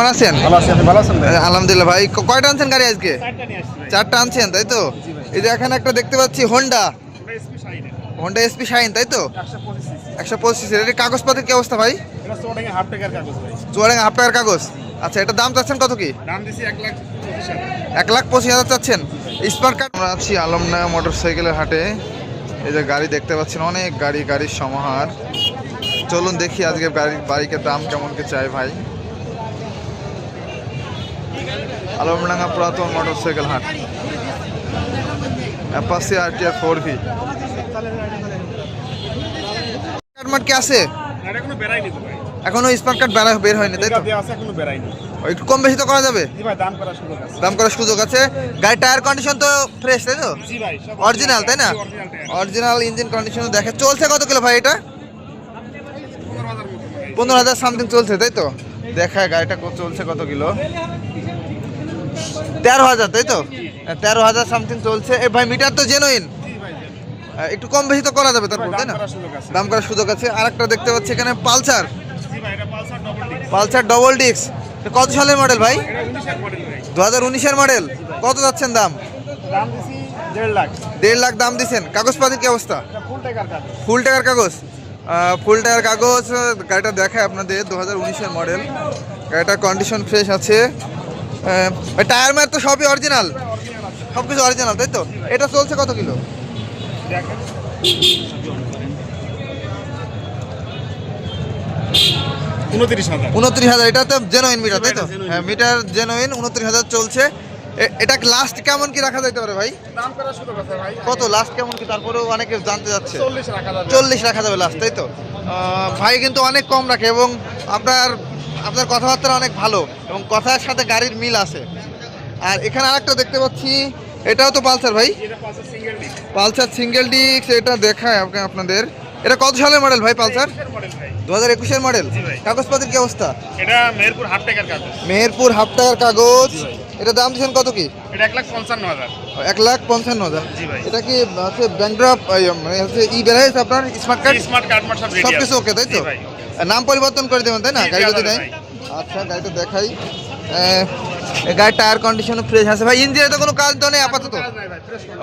কেমন আছেন? আছেন ভাই? আলহামদুলিল্লাহ ভাই কয়টা আনছেন গাড়ি আজকে? চারটা আনছেন তাই তো? এই যে এখানে একটা দেখতে পাচ্ছি হোন্ডা হোন্ডা এসপি শাইন তাই তো? একশো পঁচিশ কাগজপত্রের কি অবস্থা ভাই? হাফ কাগজ চুয়াডাঙ্গা হাফ টাকার কাগজ। আচ্ছা এটা দাম চাচ্ছেন কত কি? দাম এক লাখ পঁচিশ হাজার। এক লাখ পঁচিশ হাজার চাচ্ছেন। কার্ড আমরা আছি আলমনা মোটর সাইকেলের হাটে। এই যে গাড়ি দেখতে পাচ্ছেন অনেক গাড়ি গাড়ির সমাহার। চলুন দেখি আজকে গাড়ি বাইকের দাম কেমন কি চাই ভাই। আলমডাঙ্গা পুরাতন মোটর সাইকেল হাট। Apache R T R four V. Card কি আছে? এখনও স্মার্ট কার্ড বের বের হয়নি তাই তো? একটু কম বেশি তো করা যাবে? দাম করার সুযোগ আছে। গাড়ির টায়ার কন্ডিশন তো ফ্রেশ তাই তো? অরিজিনাল তাই না? অরিজিনাল ইঞ্জিন কন্ডিশন দেখে। চলছে কত কিলো ভাই এটা? পনেরো হাজার সামথিং চলছে তাই তো? দেখায় গাড়িটা চলছে কত কিলো? তেরো হাজার, তাই তো? তেরো হাজার সামথিং চলছে। এ ভাই মিটার তো জেনুইন একটু কম বেশি তো করা যাবে তারপর, তাই না? দাম করার সুযোগ আছে। আর একটা দেখতে পাচ্ছি এখানে পালসার। পালসার ডবল পালসার কত সালের মডেল ভাই? দু হাজার উনিশের মডেল কত যাচ্ছেন দাম? দেড় লাখ দাম দিচ্ছেন কাগজপাতির কি অবস্থা? ফুল টাকার কাগজ। ফুল টাকার কাগজ, গাড়িটা দেখায় আপনাদের দু হাজার উনিশের মডেল গাড়িটার কন্ডিশন ফ্রেশ আছে। টায়ার মার তো সবই অরিজিনাল সব কিছু অরিজিনাল তাই তো? এটা চলছে কত কিলো? উনত্রিশ হাজার। এটা তো জেনুইন মিটার তাই তো? হ্যাঁ মিটার জেনুইন উনত্রিশ হাজার চলছে। এটা লাস্ট কেমন কি রাখা যাইতে পারে ভাই? দাম করার সুযোগ আছে ভাই। কত? লাস্ট কেমন কি? তারপরেও অনেকে জানতে যাচ্ছে। চল্লিশ রাখা যাবে। চল্লিশ রাখা যাবে লাস্ট তাই তো? ভাই কিন্তু অনেক কম রাখে এবং আপনার আপনার কথাবার্তা অনেক ভালো এবং কথার সাথে গাড়ির মিল আছে। আর এখানে আরেকটা দেখতে পাচ্ছি এটাও তো পালসার ভাই। পালসার সিঙ্গেল ডিস্ক ডিস্ক এটা দেখায় আপনি আপনাদের। এটা কত সালের মডেল ভাই পালসার? দু হাজার একুশের মডেল। কাগজপাতির কি অবস্থা? এটা মেহেরপুর হাফ টাকার কাগজ। মেহেরপুর হাফ টাকার কাগজ। এটা দাম দিচ্ছেন কত কি? এটা এক লাখ পঞ্চান্ন হাজার। এক লাখ পঞ্চান্ন হাজার। এটা কি হচ্ছে ব্যাংড্রাফ মানে হচ্ছে ই হয়েছে আপনার স্মার্ট কার্ড? স্মার্ট কার্ড সব কিছু ওকে তাই তো? নাম পরিবর্তন করে দেবেন তাই না? গাড়ি যদি নেই? আচ্ছা গাড়িটা দেখাই। এই গাড়ির টায়ার কন্ডিশন ফ্রেশ আছে। ভাই ইঞ্জিনে তো কোনো কাজ তো নেই আপাতত।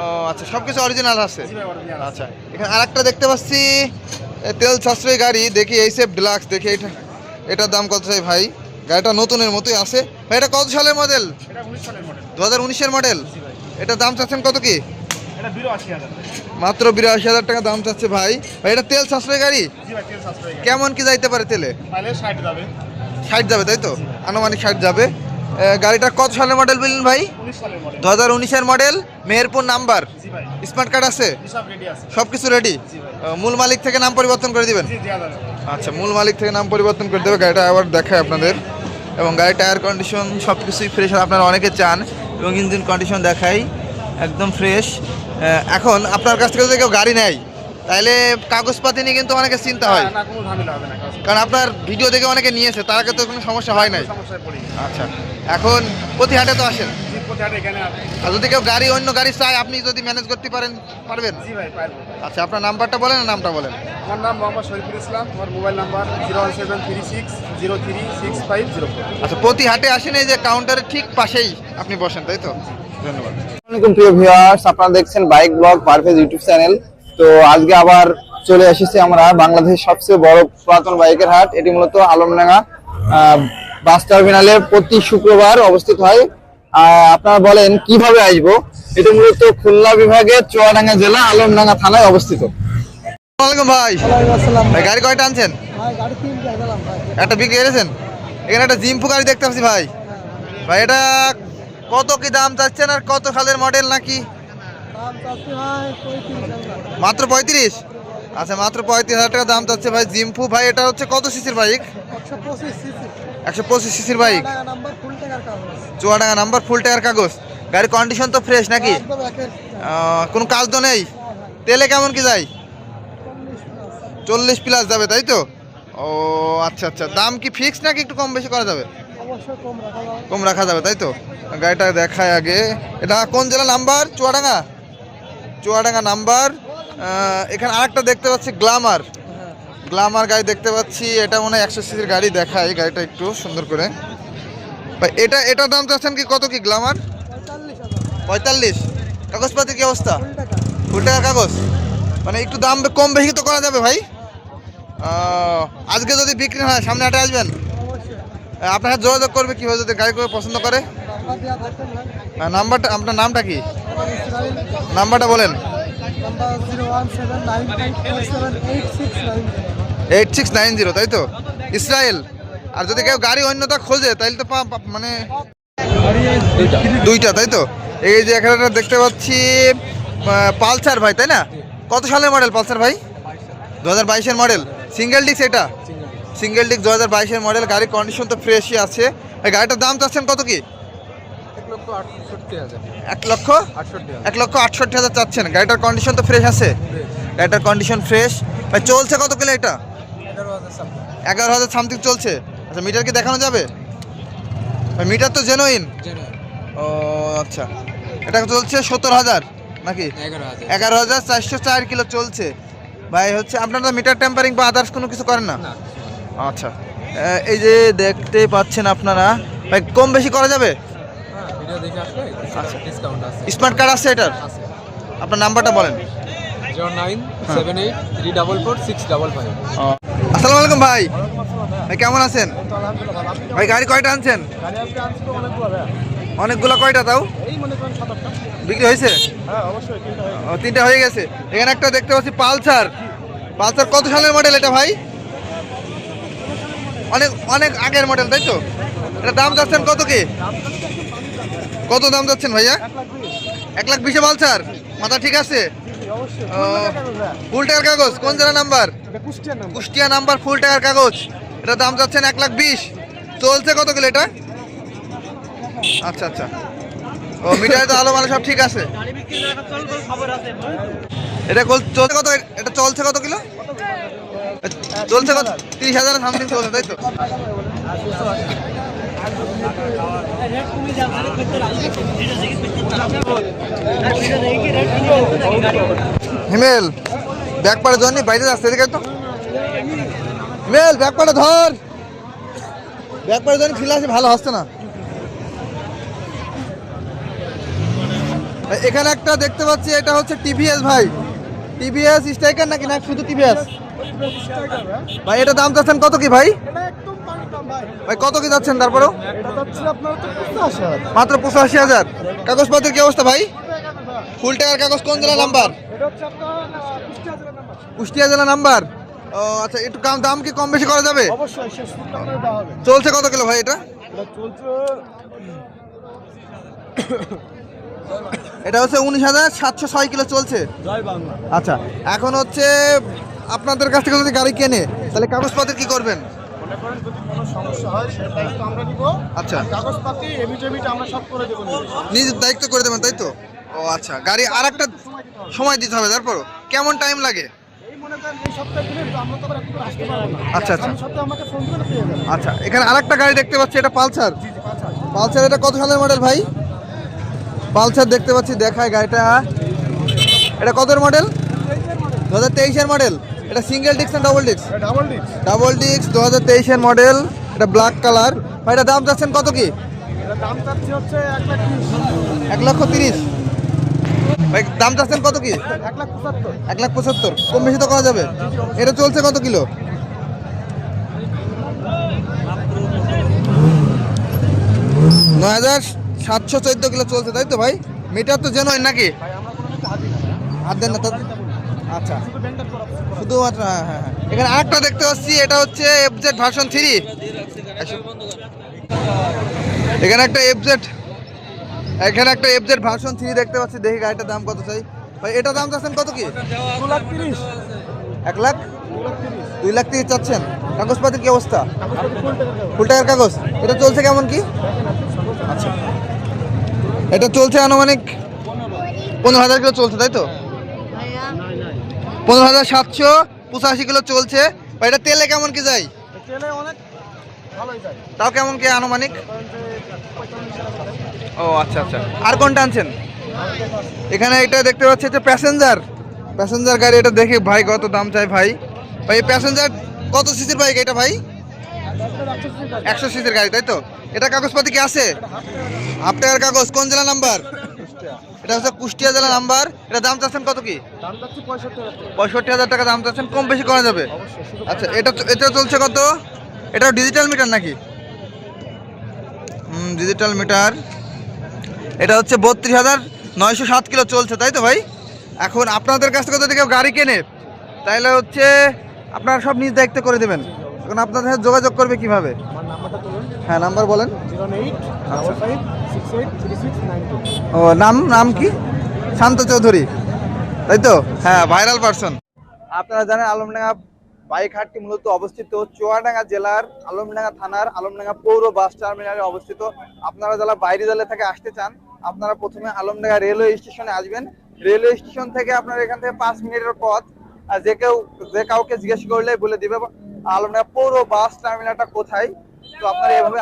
ও আচ্ছা সব কিছু অরিজিনাল আছে। আচ্ছা এখানে আরেকটা দেখতে পাচ্ছি। তেল সাশ্রয়ী গাড়ি দেখি এইসেফ ডিলাক্স দেখি এটা এটার দাম কত চাই ভাই? গাড়িটা নতুনের মতোই আছে। ভাই এটা কত সালের মডেল দু হাজার উনিশের মডেল এটার দাম চাচ্ছেন কত কি? মাত্র বিরাশি হাজার টাকা দাম চাচ্ছে ভাই। ভাই এটা তেল সাশ্রয়ী গাড়ি। কেমন কি যাইতে পারে তেলে? ষাট যাবে। তাই তো? আনুমানিক ষাট যাবে। গাড়িটা কত সালের মডেল বললেন ভাই? দু হাজার উনিশের model Meherpur number. Smart card আছে? সব কিছু রেডি মূল মালিক থেকে নাম পরিবর্তন করে দিবেন? আচ্ছা মূল মালিক থেকে নাম পরিবর্তন করে দেবে গাড়িটা আবার দেখায় আপনাদের। এবং গাড়ির টায়ার কন্ডিশন সব কিছুই ফ্রেশ আপনারা অনেকে চান এবং ইঞ্জিন কন্ডিশন দেখাই একদম ফ্রেশ এখন আপনার কাছ থেকে যদি কেউ গাড়ি নেয় তাহলে কাগজপাতি নিয়ে কিন্তু অনেকে চিন্তা হয়। কারণ আপনার ভিডিও দেখে অনেকে নিয়েছে তার আগে তো কোনো সমস্যা হয় নাই। আচ্ছা এখন প্রতি হাটে তো আসেন। আর যদি কেউ গাড়ি অন্য গাড়ি চায় আপনি যদি ম্যানেজ করতে পারেন পারবেন? জি ভাই পারব। আচ্ছা আপনার নাম্বারটা বলেন আর নামটা বলেন। আমার নাম মোহাম্মদ শরীফুল ইসলাম আমার mobile number zero one seven three six zero three six five zero four. আচ্ছা প্রতি হাটে আসেন এই যে কাউন্টারের ঠিক পাশেই আপনি বসেন তাই তো? ধন্যবাদ। প্রিয় ভিউয়ার্স আপনারা দেখছেন bike blog Parvez YouTube channel. তো আজকে আবার চলে এসেছি আমরা বাংলাদেশের সবচেয়ে বড় পুরাতন বাইকের হাট। এটি মূলত আলমডাঙ্গা আহ, বাস টার্মিনালে প্রতি শুক্রবার অবস্থিত হয়। আপনারা বলেন কীভাবে আসব? এটি মূলত খুলনা বিভাগের চুয়াডাঙ্গা জেলা আলমডাঙ্গা থানায় অবস্থিত। ভাই। ভাই গাড়ি কয়টা আনছেন? একটা বিক্রি এখানে একটা জিম্পু গাড়ি দেখতে পাচ্ছি ভাই। ভাই এটা কত কি দাম চাচ্ছেন আর কত সালের মডেল নাকি? মাত্র পঁয়ত্রিশ? আচ্ছা মাত্র পঁয়ত্রিশ হাজার টাকা দাম চাচ্ছে ভাই জিম্পু। ভাই এটা হচ্ছে কত সিসির বাইক? একশো পঁচিশ সিসির বাইক? চুয়াডাঙ্গা নাম্বার ফুল টাকার কাগজ। গাড়ির কন্ডিশন তো ফ্রেশ নাকি? কোনো কাজ তো নেই? তেলে কেমন কি যায়? চল্লিশ প্লাস যাবে তাই তো? ও আচ্ছা আচ্ছা। দাম কি ফিক্স নাকি একটু কম বেশি করা যাবে? কম রাখা যাবে। তাই তো? গাড়িটা দেখায় আগে। এটা কোন জেলা নাম্বার? চুয়াডাঙ্গা? চুয়াডাঙ্গা নাম্বার। এখানে আরেকটা দেখতে পাচ্ছি গ্লামার। গ্লামার গাড়ি দেখতে পাচ্ছি। এটা মনে হয় একশো সিসির গাড়ি দেখায় গাড়িটা একটু সুন্দর করে। ভাই, এটা এটার দাম চাচ্ছেন কি, কত কি গ্লামার? পঁয়তাল্লিশ। কাগজপাতি কি অবস্থা? ফুল টাকার কাগজ। মানে একটু দাম কম বেশি তো করা যাবে ভাই। আজকে যদি বিক্রি হয়, সামনে হাটে আসবেন? আপনার সাথে যোগাযোগ করবে কীভাবে যদি গাড়ি করে পছন্দ করে? নাম্বারটা, আপনার নামটা কি? নাম্বারটা বলেন। Eight six nine. জিরো তাই তো? ইসরায়েল। আর যদি কেউ গাড়ি অন্যতা খোঁজে তাহলে তো মানে দুইটা, তাই তো? এই যে এখানে দেখতে পাচ্ছি পালসার ভাই, তাই না? কত সালের মডেল পালসার ভাই? দু হাজার বাইশের মডেল সিঙ্গেল ডিস্ক এটা? সিঙ্গেল ডিস্ক দু হাজার বাইশের মডেল গাড়ির কন্ডিশন তো ফ্রেশই আছে। গাড়িটার দাম চাচ্ছেন কত কি? এক লক্ষ এক লক্ষ আটষট্টি এক লক্ষ আটষট্টি হাজার চাচ্ছেন। গাড়িটার কন্ডিশন তো ফ্রেশ আছে। গাড়িটার কন্ডিশন ফ্রেশ চলছে কত কিলো এটা? এগারো হাজার সামথিং চলছে? আচ্ছা মিটার কি দেখানো যাবে? ভাই মিটার তো জেনুইন ও আচ্ছা। এটা চলছে সত্তর হাজার নাকি? এগারো হাজার। চারশো চার কিলো চলছে। ভাই হচ্ছে আপনারা মিটার টেম্পারিং বা আদার্স কোনো কিছু করেন না? আচ্ছা। এই যে দেখতে পাচ্ছেন আপনারা ভাই কম বেশি করা যাবে? হ্যাঁ আসলে আচ্ছা। স্মার্ট কার্ড আছে এটার? আপনার নাম্বারটা বলেন। Zero nine seven eight three double four six double five. আসসালামু আলাইকুম ভাই। ভাই, কেমন আছেন? ভাই, গাড়ি কয়টা আনছেন? অনেকগুলো কয়টা তাও? বিক্রি হয়েছে? হ্যাঁ তিনটা হয়ে গেছে। এখানে একটা দেখতে পাচ্ছি পালসার। পালসার কত সালের মডেল এটা ভাই? অনেক অনেক আগের মডেল তাই তো? এটা দাম যাচ্ছেন কত কি? কত দাম যাচ্ছেন ভাইয়া? এক লাখ বিশে পালসার? মাথা ঠিক আছে? ফুল টাকার কাগজ কোন জেলা নাম্বার? কুষ্টিয়া নাম্বার। ফুল টাকার কাগজ। এটা দাম যাচ্ছেন এক লাখ বিশ। চলছে কত কিলো এটা? আচ্ছা আচ্ছা। ও মিটারে তো আলো মালো সব ঠিক আছে। এটা চলছে কত? এটা চলছে কত কিলো? চলছে কত? তিরিশ হাজার সামথিং চলছে, তাই তো? হিমেল, ব্যাগ পাড়ে ধর নি, বাইরে আসতে এদিকে তো। হিমেল, ব্যাগ পাড়ে ধর। ব্যাগ পাড়ে ধর ফিলে আসে ভালো হচ্ছে না। এখানে একটা দেখতে পাচ্ছি, এটা হচ্ছে টিভিএস ভাই। টিভিএস স্ট্রাইকার নাকি? না, শুধু টিভিএস ভাই এটা দাম চাচ্ছেন কত কি ভাই? ভাই। কত কি যাচ্ছেন তারপরেও? মাত্র পঁচাশি হাজার। কাগজপত্রের কি অবস্থা ভাই? ফুল টাকার কাগজ কোন জেলা নাম্বার? কুষ্টিয়া জেলা নাম্বার। ও আচ্ছা একটু দাম কি কম বেশি করা যাবে? চলছে কত কিলো ভাই এটা? এটা হচ্ছে উনিশ হাজার সাতশো ছয় কিলো চলছে। আচ্ছা এখন হচ্ছে আপনাদের কাছ থেকে যদি গাড়ি কেনে তাহলে কাগজপত্র কি করবেন? মনে করেন যদি কোনো সমস্যা হয় সেটা দায়িত্ব আমরা নিব। আচ্ছা। কাগজপাতি এমিট এমিট আমরা সব করে দেবো নিজের দায়িত্ব করে দেবেন তাই তো? ও আচ্ছা। গাড়ি আর একটা সময় দিতে হবে। তারপর কেমন টাইম লাগে? আচ্ছা, আচ্ছা। আচ্ছা এখানে আর একটা গাড়ি দেখতে পাচ্ছি এটা পালসার। পালসার। এটা কত সালের মডেল ভাই? পালসার দেখতে পাচ্ছি দেখায় গাড়িটা। এটা কত মডেল দু হাজার তেইশের মডেল এটা সিঙ্গেল ডিস্ক না double disc double disc double disc দু হাজার তেইশের মডেল এটা ব্ল্যাক কালার ভাই এটা দাম চাচ্ছেন কত কি? দাম চাচ্ছি হচ্ছে এক লক্ষ তিরিশ। ভাই দাম চাচ্ছেন কত কি? এক লাখ পঁচাত্তর। এক লাখ পঁচাত্তর। কম বেশি তো করা যাবে। এটা চলছে কত কিলো? নয় হাজার সাতশো চোদ্দ কিলো চলছে তাই তো ভাই? মিটার তো জেনুইন নাকি? হাতি দেন না তো। আচ্ছা। শুধুমাত্র হ্যাঁ হ্যাঁ হ্যাঁ। এখানে আরেকটা দেখতে পাচ্ছি এটা হচ্ছে এফজেড ভার্সন থ্রি এখানে একটা এফজেড এখানে একটা এফজেড ভার্সন থ্রি দেখতে পাচ্ছি। দেখি গাড়িটার দাম কত চাই। ভাই এটা দাম চাচ্ছেন কত কি? দু লাখ তিরিশ। এক লাখ? দুই লাখ তিরিশ চাচ্ছেন। কাগজপাতির কি অবস্থা? ফুল টাকার কাগজ। এটা চলছে কেমন কি? আচ্ছা। এটা চলছে আনুমানিক পনেরো হাজার কিলো চলছে তাই তো? পনেরো হাজার সাতশো পঁচাশি কিলো চলছে। এটা তেলে কেমন কি যায়? তেলে অনেক তাও কেমন কি আনুমানিক? ও আচ্ছা আচ্ছা। আর কোনটা আনছেন? এখানে এটা দেখতে পাচ্ছি যে প্যাসেঞ্জার। প্যাসেঞ্জার গাড়ি এটা দেখে ভাই কত দাম চাই ভাই। ভাই প্যাসেঞ্জার কত সিসির বাইক এটা ভাই? একশো সিসির গাড়ি তাই তো? এটা কাগজপাতি কি আছে? হাফ টাকার কাগজ কোন জেলা নাম্বার? এটা হচ্ছে কুষ্টিয়া জেলা নাম্বার। এটা দাম চাচ্ছেন কত কি? পঁয়ষট্টি হাজার টাকা। দাম চাচ্ছেন কম বেশি করা যাবে। আচ্ছা এটা এটা চলছে কত? এটা ডিজিটাল মিটার নাকি? ডিজিটাল মিটার এটা হচ্ছে বত্রিশ হাজার নয়শো সাত কিলো চলছে তাই তো ভাই? এখন আপনাদের কাছ থেকে যদি কেউ গাড়ি কেনে তাহলে হচ্ছে আপনারা সব নিজ দায়িত্ব করে দেবেন। এখন আপনাদের সাথে যোগাযোগ করবে কীভাবে? হ্যাঁ নাম্বার বলেন। ও নাম নাম কি? শান্ত চৌধুরী। তাই তো? হ্যাঁ ভাইরাল পারসন আপনারা জানেন আলমডাঙ্গা বাইক হাটটি মূলত অবস্থিত চুয়াডাঙ্গা জেলার আলমডাঙ্গা থানার আলমডাঙ্গা পৌর বাস টার্মিনালে অবস্থিত। আপনারা যারা বাইরে জেলা থেকে আসতে চান আপনারা প্রথমে আলমডাঙ্গা রেলওয়ে স্টেশনে আসবেন। রেলওয়ে স্টেশন থেকে আপনার এখান থেকে পাঁচ মিনিটের পথ আর যে কেউ যে কাউকে জিজ্ঞেস করলে বলে দিবে আলমডাঙ্গা পৌর বাস টার্মিনালটা কোথায়? তো আপনারা এভাবে